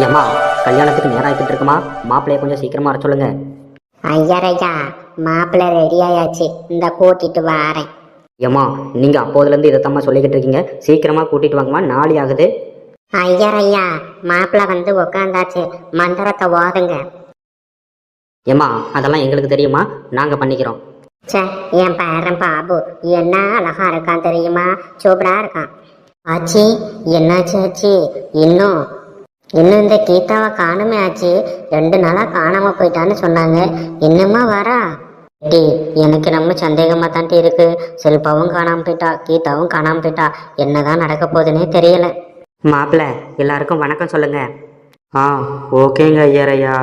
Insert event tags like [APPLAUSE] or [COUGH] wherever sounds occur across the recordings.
ஏம்மா கல்யாணத்துக்கு நேரம் ஆகிட்டு இருக்குமா? மாப்பிள்ளைய கொஞ்சம் சீக்கிரமா வர சொல்லுங்க. ஐயரையா மாப்பிள்ளை ரெடி ஆயாச்சு. இந்த கூட்டிட்டு வாரேன். ஏம்மா நீங்க அப்போதுலேருந்து இதைத்தாம்மா சொல்லிக்கிட்டு இருக்கீங்க. சீக்கிரமா கூட்டிட்டு வாங்கம்மா நாளை ஆகுது. ஐயரையா மாப்பிள்ளை வந்து உக்காந்தாச்சு. மந்திரத்தை ஓதுங்க. ஏம்மா அதெல்லாம் எங்களுக்கு தெரியுமா? நாங்க பண்ணிக்கிறோம். ச்சே என் பேரன் பாபு என்ன அழகா இருக்கான் தெரியுமா? சூப்பரா இருக்கான். ஆச்சி என்னாச்சு ஆச்சி? இன்னும் இன்னும் இந்த கீதாவை காணுமே ஆச்சு. ரெண்டு நாளா காணாம போயிட்டான்னு சொன்னாங்க. இன்னுமா வரா? டி எனக்கு நம்ம சந்தேகமா தாண்டி இருக்கு. செல்பாவும் காணாம போயிட்டா கீதாவும் காணாம போயிட்டா. என்னதான் நடக்க போகுதுன்னே தெரியல. மாப்பிள்ளை எல்லாருக்கும் வணக்கம் சொல்லுங்க. ஆ ஓகேங்க ஐயரையா.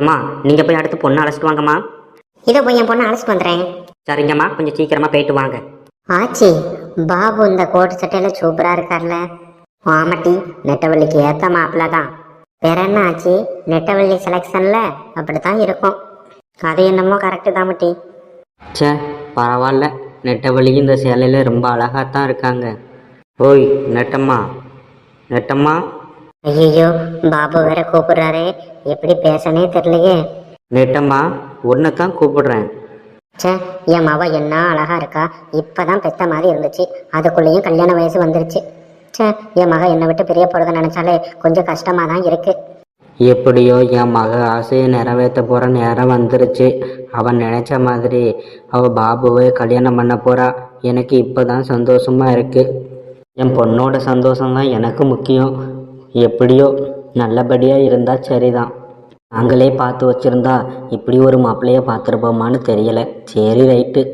அம்மா நீங்க போய் அடுத்து பொண்ணு அழைச்சிட்டு வாங்கம்மா. இதை போய் என் பொண்ணு அழைச்சிட்டு வந்துடுறேன் சரிங்கம்மா கொஞ்சம் சீக்கிரமா போயிட்டு வாங்க. ஆச்சி பாபு இந்த கோட்டு சட்டையில சூப்பரா இருக்கார்ல. ஆமாட்டி நெட்டவள்ளிக்கு ஏத்த மாப்பிள்ள தான். வேற என்ன ஆச்சு? நெட்டவள்ளி செலெக்ஷன்ல அப்படித்தான் இருக்கும். அது என்னமோ கரெக்டு தான் மட்டி. ச்சே பரவாயில்ல. நெட்டவழி இந்த சேலையில் ரொம்ப அழகாக தான் இருக்காங்க. ஓய் நெட்டம்மா. நெட்டம்மா? ஐயோ பாபு வேற கூப்பிடுறாரே. எப்படி பேசனே தெரியலையே. நெட்டம்மா உன்னை தான் கூப்பிடுறேன். ச்சே என் மவ என்ன அழகா இருக்கா? இப்பதான் பெத்த மாதிரி இருந்துச்சு. அதுக்குள்ளேயும் கல்யாண வயசு வந்துருச்சு. ச்சே என் மக என்னை விட்டு பிரிய போறதை நினைச்சாலே கொஞ்சம் கஷ்டமா தான் இருக்கு. எப்படியோ என் மக ஆசையை நிறைவேற்ற போகிற நேரம் வந்துருச்சு. அவன் நினச்ச மாதிரி அவள் பாபுவை கல்யாணம் பண்ண போகிறா எனக்கு இப்போ தான் சந்தோஷமாக இருக்குது என் பொண்ணோட சந்தோஷம் தான் எனக்கு முக்கியம். எப்படியோ நல்லபடியாக இருந்தால் சரிதான். நாங்களே பார்த்து வச்சுருந்தா இப்படி ஒரு மாப்பிள்ளைய பார்த்துருப்போமான்னு தெரியல. சரி ரைட்டு.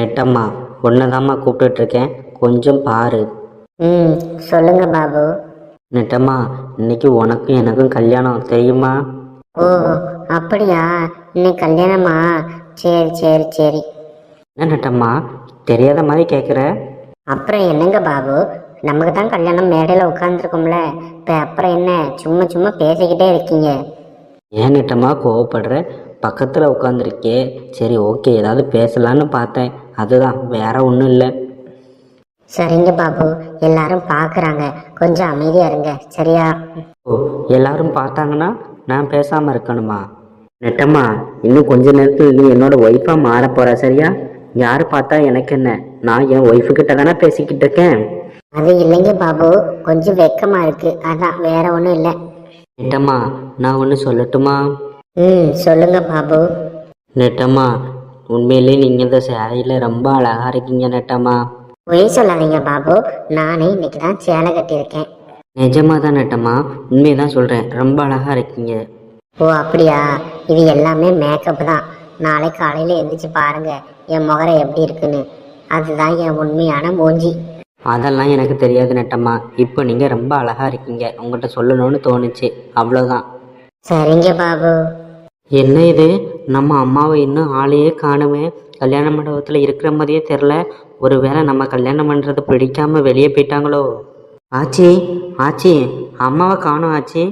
நெட்டம்மா ஒன்றை கூப்பிட்டுட்ருக்கேன் கொஞ்சம் பாரு. ம் சொல்லுங்க பாபு. நெட்டம்மா இன்னைக்கு உனக்கும் எனக்கும் கல்யாணம் தெரியுமா? ஓ அப்படியா? இன்னைக்கு கல்யாணமா? சரி சரி சரி. என்ன நட்டம்மா தெரியாத மாதிரி கேட்குற அப்புறம் என்னங்க பாபு? நமக்கு தான் கல்யாணம் மேடையில் உட்காந்துருக்கோம்ல இப்போ அப்புறம் என்ன? சும்மா சும்மா பேசிக்கிட்டே இருக்கீங்க. ஏன் நட்டம்மா கோவப்படுற? பக்கத்தில் உட்காந்துருக்கே சரி ஓகே ஏதாவது பேசலான்னு பார்த்தேன். அதுதான் வேற ஒன்றும் இல்லை. சரிங்க பாபு. எல்லாரும் பார்க்குறாங்க கொஞ்சம் அமைதியா இருங்க. சரியா? ஓ எல்லாரும் பார்த்தாங்கன்னா நான் பேசாமல் இருக்கணுமா? நெட்டம்மா இன்னும் கொஞ்ச நேரத்தில் நீ என்னோட ஒய்ஃபாக மாற போகிற சரியா? யார் பார்த்தா எனக்கு என்ன? நான் என் ஒய்ஃபு கிட்ட தானே பேசிக்கிட்டு இருக்கேன். அது இல்லைங்க பாபு. கொஞ்சம் வெக்கமா இருக்கு. அதான் வேற ஒன்றும் இல்லை. நெட்டம்மா நான் ஒன்று சொல்லட்டுமா? ம் சொல்லுங்க பாபு. நெட்டம்மா உண்மையிலே நீங்கள் இந்த சேலையில் ரொம்ப அழகாக இருக்கீங்க நெட்டம்மா. பொய் சொல்லாதீங்க பாபு. நானே இன்னைக்கு தான் சேலை கட்டியிருக்கேன். நிஜமாக தான் நெட்டம்மா உண்மையை தான் சொல்கிறேன் ரொம்ப அழகாக இருக்கீங்க. ஓ அப்படியா? இது எல்லாமே மேக்கப் தான். நாளை காலையில் எந்திரிச்சு பாருங்க. என் முகரை எப்படி இருக்குன்னு. அதுதான் என் உண்மையான மூஞ்சி. அதெல்லாம் எனக்கு தெரியாது நெட்டம்மா இப்போ நீங்கள் ரொம்ப அழகாக இருக்கீங்க. உங்கள்கிட்ட சொல்லணும்னு தோணுச்சு. அவ்வளோதான் சரிங்க பாபு. என்ன இது? நம்ம அம்மாவை இன்னும் ஆளையே காணுமே. கல்யாண மண்டபத்தில் இருக்கிற மாதிரியே தெரில ஒருவேளை நம்ம கல்யாணம் பண்ணுறது பிடிக்காம வெளியே போயிட்டாங்களோ? ஆச்சி ஆச்சி அம்மாவை காணும் ஆச்சி.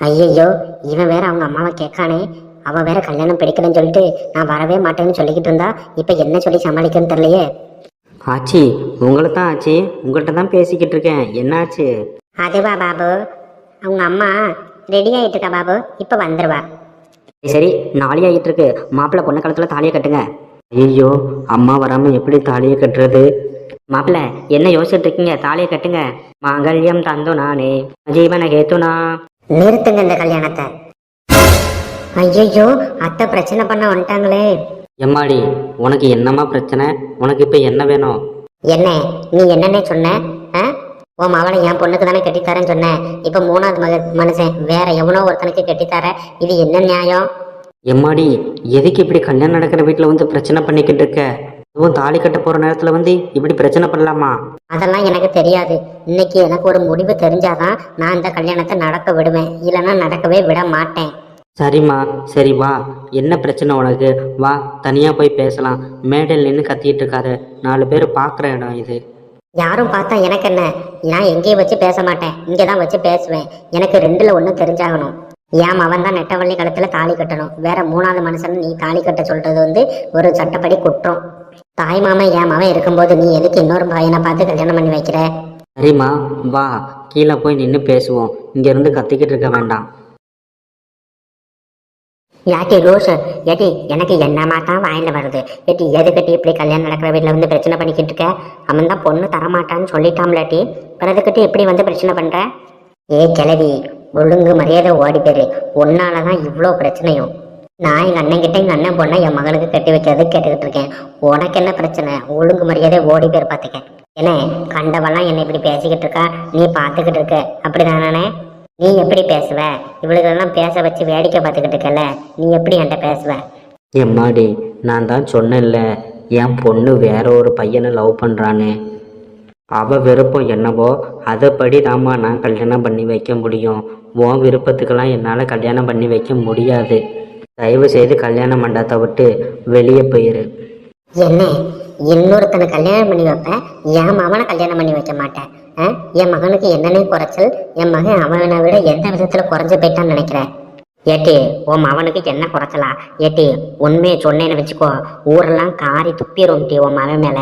ஐயையோ இவன் வேற அவங்க அம்மாவை கேட்கானே. அவ வேற கல்யாணம் பிடிக்கலன்னு சொல்லிட்டு நான் வரவே மாட்டேன்னு சொல்லிக்கிட்டு இருந்தா இப்ப என்ன சொல்லி சமாளிக்கன்னு தெரியலையே. ஆச்சி உங்களை தான் ஆச்சி. உங்கள்கிட்ட தான் பேசிக்கிட்டு இருக்கேன். என்னாச்சு? அதுவா பாபு? அவங்க அம்மா ரெடி ஆயிட்டு இருக்கா பாபு? இப்ப வந்துருவா. சரி நாளை ஆகிட்டு இருக்கு மாப்பிள்ளை பொண்ணு காலத்தில் தாலியை கட்டுங்க. ஐயோ அம்மா வராமல் எப்படி தாலியை கட்டுறது? மாப்பிள்ளை என்ன யோசிச்சுட்டு இருக்கீங்க? தாலியை கட்டுங்க. மாங்கல்யம் தந்தோ நானே. ஜீவன கேத்துனா நிறுத்துங்க இந்த கல்யாணத்தை. ஐயையோ அத்தை பிரச்சனை பண்ண வந்துட்டாங்களே. எம்மாடி உனக்கு என்னம்மா பிரச்சனை? உனக்கு இப்போ என்ன வேணும்? என்ன? நீ என்னன்னே சொன்ன? உன் மவளை என் பொண்ணுக்கு தானே கட்டித்தரேன்னு சொன்னேன் இப்ப மூணாவது மக மனுஷன் வேற எவனோ ஒருத்தனுக்கு கட்டித்தர. இது என்ன நியாயம்? எம்மாடி எதுக்கு இப்படி கல்யாணம் நடக்கிற வீட்டில் வந்து பிரச்சனை பண்ணிக்கிட்டு இருக்க? அதுவும் தாலி கட்ட போகிற நேரத்தில் வந்து இப்படி பிரச்சனை பண்ணலாமா? அதெல்லாம் எனக்கு தெரியாது. இன்னைக்கு எனக்கு ஒரு முடிவு தெரிஞ்சாதான் நான் இந்த கல்யாணத்தை நடக்க விடுவேன். இல்லைன்னா நடக்கவே விட மாட்டேன். சரிம்மா சரி வா. என்ன பிரச்சனை உனக்கு? வா தனியாக போய் பேசலாம். மேடையில் நின்று கத்திட்டு இருக்காத. நாலு பேர் பார்க்குற இடம் இது. யாரும் பார்த்தா எனக்கு என்ன நான் எங்கேயும் வச்சு பேச மாட்டேன். இங்கே தான் வச்சு பேசுவேன். எனக்கு ரெண்டுல ஒன்று தெரிஞ்சாகணும். ஏன் அவன் தான் நெட்டவள்ளி களத்தில் தாலி கட்டணும். வேற மூணாவது மனுஷன் நீ தாலி கட்ட சொல்றது வந்து ஒரு சட்டப்படி குற்றம். தாய் மாமன் என் மாமன் இருக்கும்போது நீ எதுக்கு இன்னொரு பையனை பார்த்து கல்யாணம் பண்ணி வைக்கிற? சரிம்மா வா. கீழே போய் நின்று பேசுவோம். இங்கேருந்து கத்திக்கிட்டு இருக்க வேண்டாம். யாட்டி ரோஸ் ஏட்டி எனக்கு என்னமா தான் வாயில் வருது? ஏட்டி எதுக்கட்டி இப்படி கல்யாணம் நடக்கிற வீட்டில் வந்து பிரச்சனை பண்ணிக்கிட்டு இருக்க? அவன் தான் பொண்ணு தரமாட்டான்னு சொல்லிட்டாம்லாட்டி பிறதுக்கிட்டு எப்படி வந்து பிரச்சனை பண்ற? ஏ கிளவி ஒழுங்கு மரியாதை ஓடி போயிரு. உன்னால தான் இவ்வளோ பிரச்சனையும். நான் எங்கள் அண்ணன் கிட்ட எங்கள் அண்ணன் பொண்ணை என் மகனுக்கு கட்டி வைக்கிறது கேட்டுக்கிட்டு இருக்கேன். உனக்கு என்ன பிரச்சனை? ஒழுங்கு மரியாதை ஓடி பேர் பார்த்துக்க என்ன கண்டவெல்லாம் என்னை இப்படி பேசிக்கிட்டு இருக்கா? நீ பார்த்துக்கிட்டு இருக்க. அப்படிதானே? நீ எப்படி பேசுவ? இவளுகளெல்லாம் பேச வச்சு வேடிக்கை பார்த்துக்கிட்டு இருக்கல நீ எப்படி என்கிட்ட பேசுவ? எம்மாடி நான் தான் சொன்னேன்ல என் பொண்ணு வேற ஒரு பையனை லவ் பண்ணுறான்னு அவ விருப்பம் என்னவோ அதைப்படி தாம்மா நான் கல்யாணம் பண்ணி வைக்க முடியும். உன் விருப்பத்துக்கெல்லாம் என்னால் கல்யாணம் பண்ணி வைக்க முடியாது. தயவு செய்து கல்யாண மண்டபத்தை விட்டு வெளியே போயிரு. என்ன? இன்னொருத்தனை கல்யாணம் பண்ணி வைப்ப? என் மகனை கல்யாணம் பண்ணி வைக்க மாட்டேன்? என் மகனுக்கு என்னன்னே குறைச்சல்? என் மகன் அவனை விட எந்த விதத்துல குறைஞ்சு போயிட்டான்னு நினைக்கிறேன். ஏட்டி உன் மகனுக்கு என்ன குறைச்சலா? ஏட்டி உண்மையை சொன்னேன்னு வச்சுக்கோ. ஊரெல்லாம் காரி துப்பிரும் டி உன் மகன் மேல.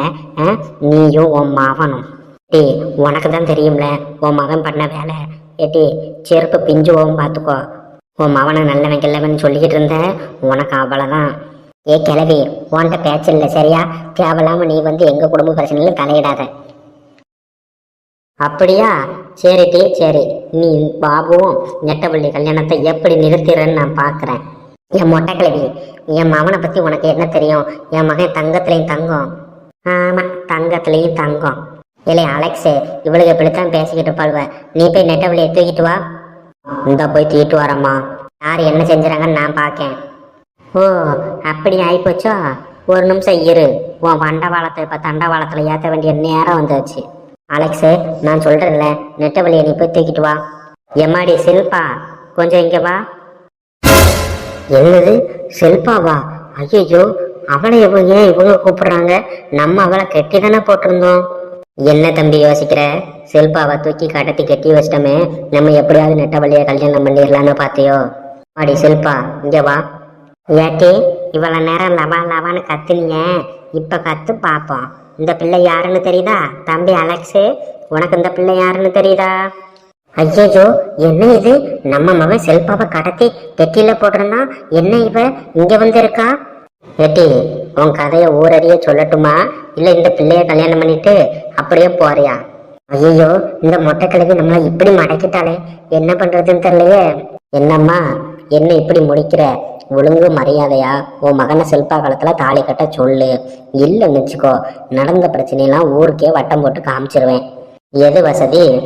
நீயும் உன் மகனும் டி உனக்கு தான் தெரியும்ல உன் மகன் பண்ண வேலை. ஏட்டி செருப்பு பிஞ்சுவோம் பார்த்துக்கோ உன் மகனை நல்லவன் கில்லவன் சொல்லிக்கிட்டு இருந்த உனக்கு அவ்வளோதான் ஏ கிளவி உன்கிட்ட பேச்சு இல்லை சரியா? தேவையில்லாமல் நீ வந்து எங்க குடும்ப பிரச்சனையிலும் தலையிடாத. அப்படியா? சரி டி சரி. நீ பாபுவும் நெட்டவள்ளி கல்யாணத்தை எப்படி நிறுத்திறன்னு நான் பார்க்குறேன் என் மொட்டை கிழவி என் மகனை பற்றி உனக்கு என்ன தெரியும்? என் மகன் தங்கத்துலேயும் தங்கம். ஆமாம் தங்கத்துலேயும் தங்கம். இல்லை அலெக்ஸு இவளுக்கு இப்படித்தான் பேசிக்கிட்டு இருப்பாள்வ. நீ போய் நெட்டவள்ளியை தூக்கிட்டு வா. இந்த போய் தூக்கிட்டு வரம்மா. யார் என்ன செஞ்சுறாங்கன்னு நான் பார்க்கேன் ஓ அப்படி ஆகிப்போச்சோ ஒரு நிமிஷம் இரு. உன் வண்டவாளத்தை இப்போ தண்டவாளத்தில் ஏற்ற வேண்டிய நேரம் வந்துச்சு அலெக்ஸு நான் சொல்கிறேன்ல நெட்டவழியை நீ போய் தூக்கிட்டு வா. எம்மாடி சில்பா? கொஞ்சம் இங்கே வா. என்னது? செல்பாவா? ஐயோ அவளை இவங்க ஏன் இவங்க கூப்பிடுறாங்க? நம்ம அவளை கெட்டி தானே போட்டிருந்தோம். என்ன தம்பி யோசிக்கிற? செல்பாவை தூக்கி கடத்தி கட்டி வச்சிட்டோமே. நம்ம எப்படியாவது நெட்டவழியை கல்யாணம் பண்ணிடலான்னு பார்த்தியோ. அடி செல்பா இங்க வா. ஏட்டி இவ்வளவு நேரம் லவா லவான்னு கத்துனீங்க. இப்ப கத்து பார்ப்போம். இந்த பிள்ளை யாருன்னு தெரியுதா? தம்பி அலெக்ஸு. உனக்கு இந்த பிள்ளை யாருன்னு தெரியுதா? ஐயோ என்ன இது? நம்ம மகன் செல்பாவை கடத்தி பெட்டியில போட்டிருந்தான் என்ன இவ இங்க வந்து இருக்கா ஏட்டி உன் கதையை ஊரறிய சொல்லட்டுமா? இல்ல இந்த பிள்ளைய கல்யாணம் பண்ணிட்டு அப்படியே போறியா? ஐயோ இந்த மொட்டை கிழவி நம்மள இப்படி மடக்கிட்டாளே. என்ன பண்றதுன்னு தெரியலையே. என்னம்மா என்ன இப்படி முடிக்கிற? ஒழுங்கு மரியாதையா? உன் மகனை செல்பா காலத்துல தாலி கட்ட சொல்லு. இல்லைன்னு வச்சுக்கோ நடந்த பிரச்சனையெல்லாம் ஊருக்கே வட்டம் போட்டு காமிச்சிருவேன். எது வசதி?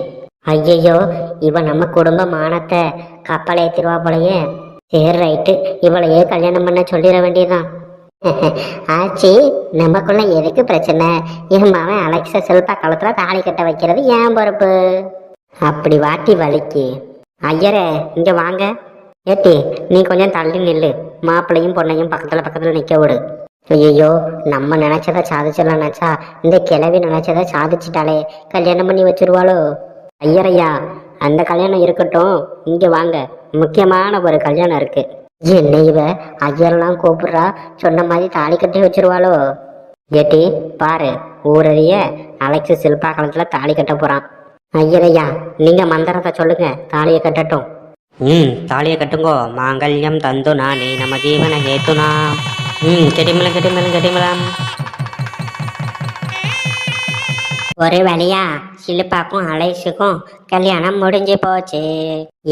ஐயையோ இவன் நம்ம குடும்ப மானத்தை கப்பல் ஏத்திருவா போலயே. சரி ரைட்டு. இவளையே கல்யாணம் பண்ண சொல்லிட வேண்டியதுதான். [LAUGHS] ஆச்சி நமக்குள்ள எதுக்கு பிரச்சனை? என் மகன் அலெக்ஸா செல்பா காலத்துல தாலி கட்ட வைக்கிறது ஏன் பொறுப்பு? அப்படி வாட்டி வலிக்கு. ஐயரே இங்க வாங்க. ஏட்டி நீ கொஞ்சம் தள்ளி நில்லு. மாப்பிள்ளையும் பொண்ணையும் பக்கத்துல பக்கத்துல நிக்க விடு. ஐயோ நம்ம நினச்சதை சாதிச்சிடலாம் நினச்சா இந்த கிழவி நினைச்சதை சாதிச்சிட்டாலே கல்யாணம் பண்ணி வச்சிருவாளோ? ஐயரையா அந்த கல்யாணம் இருக்கட்டும். இங்க வாங்க. முக்கியமான ஒரு கல்யாணம் இருக்கு. என்ன இவ ஐயரெல்லாம் கூப்பிடுறா சொன்ன மாதிரி தாலி கட்டி வச்சிருவாளோ? ஏட்டி பாரு ஊரறிய அலெக்ஸ் சில்பா காலத்துல தாலி கட்ட போறான். ஐயரையா நீங்க மந்திரத்தை சொல்லுங்க. தாலியை கட்டட்டும். ம் தாலியை கட்டுங்கோ. மாங்கல்யம் தந்து நானே நம்ம ஜீவன ஹேத்துனா ம் கெட்டிமலம் கெட்டிமலம் கெட்டிமலம் ஒரு வழியா சிலுப்பாக்கும் அலைஸுக்கும் கல்யாணம் முடிஞ்சு போச்சு.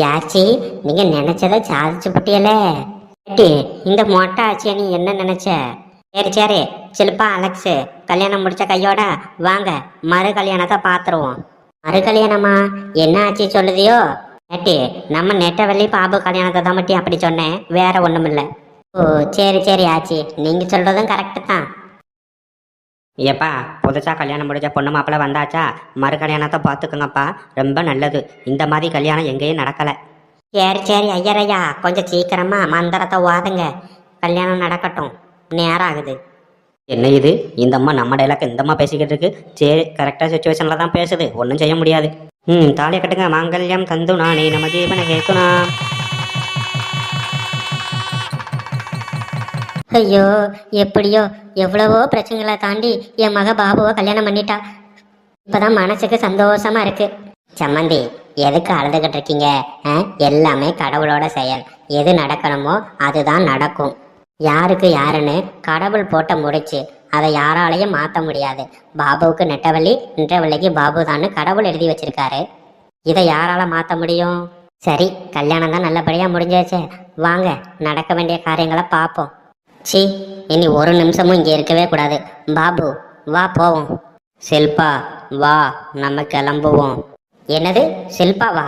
யாச்சி நீங்க நினைச்சதை சாதிச்சு புட்டியலே. ஏட்டி, இந்த மொட்டை ஆச்சிய நீ என்ன நினைச்ச? சரி சரி சிலுப்பா அலெக்ஸு கல்யாணம் முடிச்ச கையோட வாங்க. மறு கல்யாணத்தை பார்த்துருவோம் மறு கல்யாணமா? என்ன ஆச்சு சொல்லுதியோ? ஏட்டி நம்ம நெட்டவள்ளி பாபு கல்யாணத்தை தான் மட்டும் அப்படி சொன்னேன். வேற ஒண்ணும் இல்ல. ஓ சரி சரி ஆச்சி. நீங்க சொல்றதும் கரெக்டு தான். ஏப்பா புதுசாக கல்யாணம் முடிஞ்ச பொண்ணு மாப்பிள்ளை வந்தாச்சா? மறு கல்யாணத்தை பார்த்துக்கோங்கப்பா. ரொம்ப நல்லது. இந்த மாதிரி கல்யாணம் எங்கேயும் நடக்கலை. சரி சரி ஐயரையா. கொஞ்சம் சீக்கிரமா மந்திரத்தை ஓதுங்க. கல்யாணம் நடக்கட்டும். நேரம் ஆகுது. என்ன இது? இந்த அம்மா நம்ம டைலாக் இந்த அம்மா பேசிக்கிட்டு இருக்கு. சரி கரெக்டாக சுச்சுவேஷனில் தான் பேசுது. ஒன்றும் செய்ய முடியாது. ம். தாலியை கட்டுங்க. மாங்கல்யம் தந்து நானே நம்ம ஜீவன கேட்குனா. ஐயோ எப்படியோ எவ்வளவோ பிரச்சனைகளை தாண்டி என் மக பாபுவை கல்யாணம் பண்ணிட்டா. இப்பதான் மனசுக்கு சந்தோஷமா இருக்கு. சம்மந்தி எதுக்கு அழுதுகிட்டு இருக்கீங்க? ஆ? எல்லாமே கடவுளோட செயல். எது நடக்கணுமோ அதுதான் நடக்கும். யாருக்கு யாருன்னு கடவுள் போட்ட முடிச்சு அதை யாராலையும் மாற்ற முடியாது. பாபுவுக்கு நெட்டவள்ளி நெட்டவள்ளிக்கு பாபு தான்னு கடவுள் எழுதி வச்சிருக்காரு. இதை யாரால மாற்ற முடியும்? சரி கல்யாணம் தான் நல்லபடியாக முடிஞ்சாச்சே. வாங்க நடக்க வேண்டிய காரியங்களை பார்ப்போம் சி இனி ஒரு நிமிஷமும் இங்கே இருக்கவே கூடாது. பாபு வா போவோம். ஷில்பா வா நம்ம கிளம்புவோம். என்னது? ஷில்பா வா.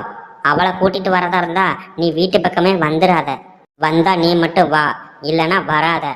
அவளை கூட்டிட்டு வரதா இருந்தா நீ வீட்டு பக்கமே வந்துடாத வந்தா நீ மட்டும் வா. இல்லைன்னா வராத.